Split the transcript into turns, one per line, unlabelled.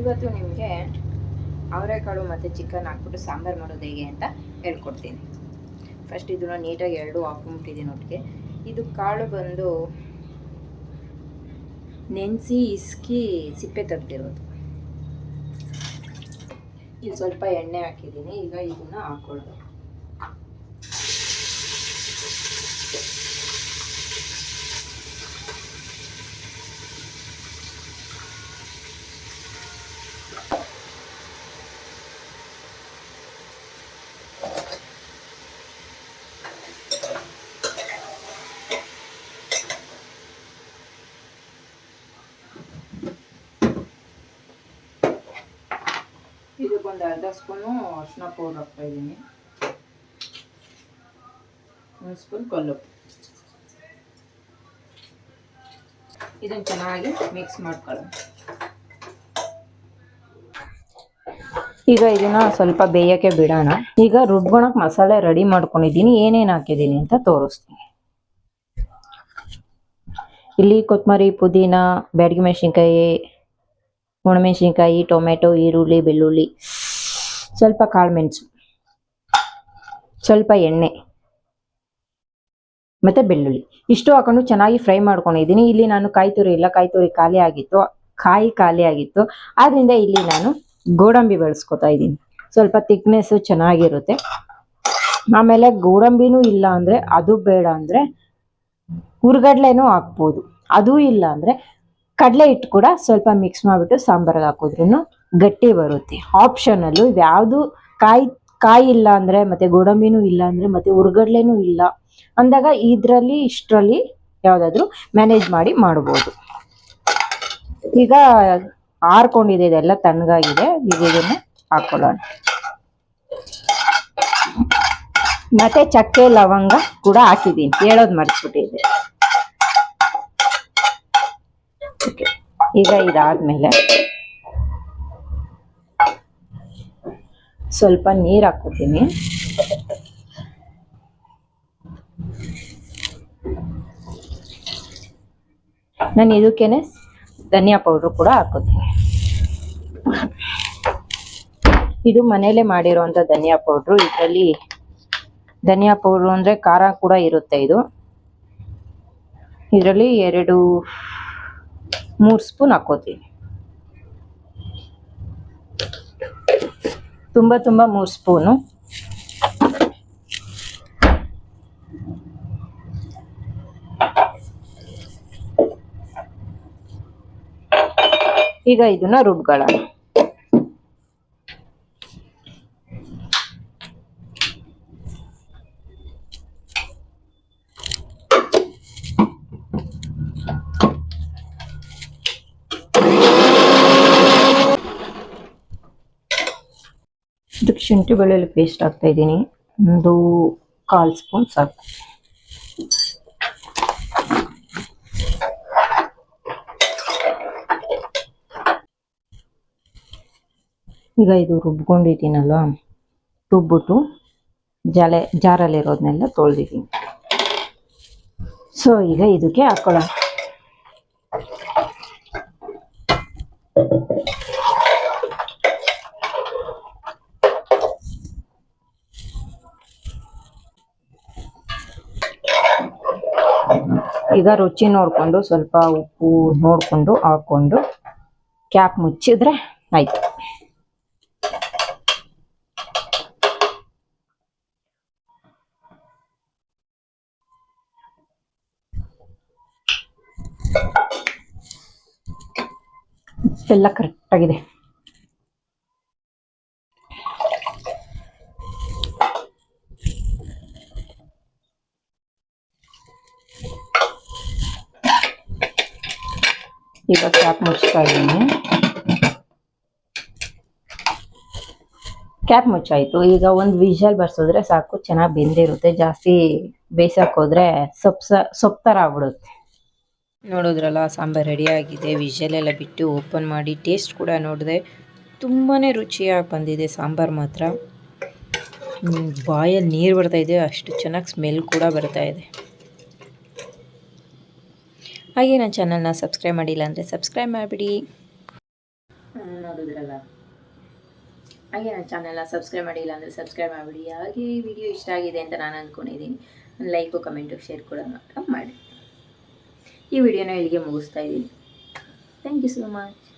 ಇವತ್ತು ನಿಮಗೆ ಅವರೆಕಾಳು ಮತ್ತು ಚಿಕನ್ ಹಾಕ್ಬಿಟ್ಟು ಸಾಂಬಾರು ಮಾಡೋದು ಹೇಗೆ ಅಂತ ಹೇಳ್ಕೊಡ್ತೀನಿ. ಫಸ್ಟ್ ಇದನ್ನ ನೀಟಾಗಿ ಎರಡು ಹಾಕೊಂಬಿಟ್ಟಿದ್ದೀನಿ ಒಟ್ಟಿಗೆ ಇದು ಕಾಳು ಬಂದು ನೆನೆಸಿ ಇಸ್ಕಿ ಸಿಪ್ಪೆ ತೆಗ್ದಿರೋದು. ಇಲ್ಲಿ ಸ್ವಲ್ಪ ಎಣ್ಣೆ ಹಾಕಿದ್ದೀನಿ, ಈಗ ಇದನ್ನು ಹಾಕ್ಕೊಳ್ಳೋದು ಇದಕ್ಕೊಂದು ಅರ್ಧ ಸ್ಪೂನು ಅರಿಶಿನ ಪೌಡ್ರ್ ಹಾಕ್ತಾ ಇದ್ದೀನಿ. ಒಂದು ಸ್ಪೂನ್ ಕಲ್ಲುಪ್ಪು ಇದನ್ನು ಚೆನ್ನಾಗಿ ಮಿಕ್ಸ್ ಮಾಡ್ಕೊಳ್ಳೋಣ. ಈಗ ಇದನ್ನ ಸ್ವಲ್ಪ ಬೇಯಕ್ಕೆ ಬಿಡೋಣ. ಈಗ ರುಬ್ಕೊಳಕ್ ಮಸಾಲೆ ರೆಡಿ ಮಾಡ್ಕೊಂಡಿದ್ದೀನಿ. ಏನೇನು ಹಾಕಿದ್ದೀನಿ ಅಂತ ತೋರಿಸ್ತೀನಿ. ಇಲ್ಲಿ ಕೊತ್ತಂಬರಿ ಪುದೀನ, ಬ್ಯಾಡಗಿ ಮೆಣಸಿನ್ಕಾಯಿ ಒಣಮೆಣಸಿನ್ಕಾಯಿ ಟೊಮೆಟೊ, ಈರುಳ್ಳಿ, ಬೆಳ್ಳುಳ್ಳಿ, ಸ್ವಲ್ಪ ಕಾಳುಮೆಣಸು ಸ್ವಲ್ಪ ಎಣ್ಣೆ, ಮತ್ತು ಬೆಳ್ಳುಳ್ಳಿ. ಇಷ್ಟು ಹಾಕೊಂಡು ಚೆನ್ನಾಗಿ ಫ್ರೈ ಮಾಡ್ಕೊಂಡಿದ್ದೀನಿ. ಇಲ್ಲಿ ನಾನು ಕಾಯಿ ತುರಿ ಇಲ್ಲ ಕಾಯಿ ತುರಿ ಖಾಲಿ ಆಗಿತ್ತು, ಕಾಯಿ ಖಾಲಿ ಆಗಿತ್ತು. ಆದ್ದರಿಂದ ಇಲ್ಲಿ ನಾನು ಗೋಡಂಬಿ ಬಳಸ್ಕೊತಾ ಇದ್ದೀನಿ. ಸ್ವಲ್ಪ ತಿಕ್ನೆಸ್ಸು ಚೆನ್ನಾಗಿರುತ್ತೆ. ಆಮೇಲೆ ಗೋಡಂಬಿನೂ ಇಲ್ಲ ಅಂದ್ರೆ, ಅದು ಬೇಡ ಅಂದ್ರೆ, ಹುರ್ಗಡ್ಲೆನೂ ಹಾಕ್ಬೋದು. ಅದೂ ಇಲ್ಲ ಅಂದ್ರೆ ಕಡಲೆ ಹಿಟ್ಟು ಕೂಡ ಸ್ವಲ್ಪ ಮಿಕ್ಸ್ ಮಾಡಿಬಿಟ್ಟು ಸಾಂಬಾರಿಗೆ ಹಾಕಿದ್ರು ಗಟ್ಟಿ ಬರುತ್ತೆ. ಆಪ್ಷನಲ್ಲು ಇದ್ಯಾವುದು ಕಾಯಿ ಕಾಯಿ ಇಲ್ಲ ಅಂದರೆ ಮತ್ತೆ ಗೋಡಂಬಿನೂ ಇಲ್ಲ ಅಂದ್ರೆ ಮತ್ತೆ ಹುರ್ಗಡ್ಲೆನೂ ಇಲ್ಲ. ಅಂದಾಗ ಇದರಲ್ಲಿ, ಇಷ್ಟರಲ್ಲಿ ಯಾವುದಾದ್ರೂ ಮ್ಯಾನೇಜ್ ಮಾಡಿ ಮಾಡ್ಬೋದು. ಈಗ ಆರ್ಕೊಂಡಿದೆ ಇದೆಲ್ಲ ತಣ್ಣಗಾಗಿದೆ. ಈಗ ಇದನ್ನು ಹಾಕೊಳ್ಳೋಣ. ಮತ್ತೆ ಚಕ್ಕೆ, ಲವಂಗ ಕೂಡ ಹಾಕಿದ್ದೀನಿ. ಹೇಳೋದು ಮರ್ತ್ಬಿಟ್ಟಿದ್ದೆ. ಈಗ ಇದಾದ್ಮೇಲೆ ಸ್ವಲ್ಪ ನೀರು ಹಾಕೋತೀನಿ ನಾನು ಇದಕ್ಕೇನೆ ಧನಿಯಾ ಪೌಡ್ರು ಕೂಡ ಹಾಕೋತೀನಿ ಇದು ಮನೇಲೆ ಮಾಡಿರೋಂಥ ಧನಿಯಾ ಪೌಡ್ರು ಇದರಲ್ಲಿ ಧನಿಯಾ ಪೌಡ್ರು ಅಂದರೆ ಖಾರ ಕೂಡ ಇರುತ್ತೆ ಇದು. ಇದರಲ್ಲಿ ಎರಡು ಮೂರು ಸ್ಪೂನ್ ಹಾಕೋತೀನಿ. ತುಂಬ ತುಂಬ ಮೂರು ಸ್ಪೂನು. ಈಗ ಇದನ್ನ ರುಬ್ಕೊಳ್ಳೋಣ. ಇದಕ್ಕೆ ಶುಂಠಿ ಬೆಳ್ಳುಳ್ಳಿ ಪೇಸ್ಟ್ ಹಾಕ್ತಾ ಇದ್ದೀನಿ. ಒಂದು ಕಾಲು ಸ್ಪೂನ್ ಸಾಕು. ಈಗ ಇದು ರುಬ್ಕೊಂಡಿದ್ದೀನಲ್ವ? ರುಬ್ಬಿಟ್ಟು ಜಲೆ ಜಾರಲ್ಲಿರೋದನ್ನೆಲ್ಲ ತೊಳೆದಿದ್ದೀನಿ. ಸೊ ಈಗ ಇದಕ್ಕೆ ಹಾಕೊಳ್ಳೋಣ. ಈಗ ರುಚಿ ನೋಡಿಕೊಂಡು ಸ್ವಲ್ಪ ಉಪ್ಪು ನೋಡಿಕೊಂಡು ಹಾಕ್ಕೊಂಡು ಕ್ಯಾಪ್ ಮುಚ್ಚಿದ್ರೆ ಆಯ್ತು. ಎಲ್ಲ ಕರೆಕ್ಟಾಗಿದೆ ಈಗ ಕ್ಯಾಪ್ ಮುಚ್ತಾ ಇದ್ದೀನಿ ಕ್ಯಾಪ್ ಮುಚ್ಚಾಯಿತು ಈಗ ಒಂದು ವಿಷಲ್ ಬರ್ಸಿದ್ರೆ ಸಾಕು ಚೆನ್ನಾಗಿ ಬೆಂದಿರುತ್ತೆ ಜಾಸ್ತಿ ಬೇಯಿಸಕ್ಕೆ ಹೋದ್ರೆ ಸೊಪ್ಪು ಥರ ಆಗ್ಬಿಡುತ್ತೆ ನೋಡಿದ್ರಲ್ಲ ಸಾಂಬಾರು ರೆಡಿ ಆಗಿದೆ. ವಿಜಲ್ ಎಲ್ಲ ಬಿಟ್ಟು ಓಪನ್ ಮಾಡಿ ಟೇಸ್ಟ್ ಕೂಡ ನೋಡಿದೆ. ತುಂಬಾ ರುಚಿಯಾಗಿ ಬಂದಿದೆ ಸಾಂಬಾರು ಮಾತ್ರ. ಬಾಯಲ್ಲಿ ನೀರು ಬರ್ತಾ ಇದೆ, ಅಷ್ಟು ಚೆನ್ನಾಗಿ ಸ್ಮೆಲ್ ಕೂಡ ಬರ್ತಾ ಇದೆ. ಹಾಗೆ ನನ್ನ ಚಾನಲ್ನ ಸಬ್ಸ್ಕ್ರೈಬ್ ಮಾಡಿಲ್ಲ ಅಂದರೆ ಸಬ್ಸ್ಕ್ರೈಬ್ ಮಾಡಿಬಿಡಿ. ನೋಡಿದ್ರಲ್ಲ? ಹಾಗೆ ನನ್ನ ಚಾನಲ್ನ ಸಬ್ಸ್ಕ್ರೈಬ್ ಮಾಡಿಲ್ಲ ಅಂದರೆ ಸಬ್ಸ್ಕ್ರೈಬ್ ಮಾಡಿಬಿಡಿ. ಹಾಗೆ ವಿಡಿಯೋ ಇಷ್ಟ ಆಗಿದೆ ಅಂತ ನಾನು ಅಂದ್ಕೊಂಡಿದ್ದೀನಿ ಲೈಕು ಕಮೆಂಟು ಶೇರ್ ಕೂಡ ಮಾಡಿ. ಈ ವಿಡಿಯೋನ ಇಲ್ಲಿಗೆ ಮುಗಿಸ್ತಾ ಇದ್ದೀನಿ ಥ್ಯಾಂಕ್ ಯು ಸೋ ಮಚ್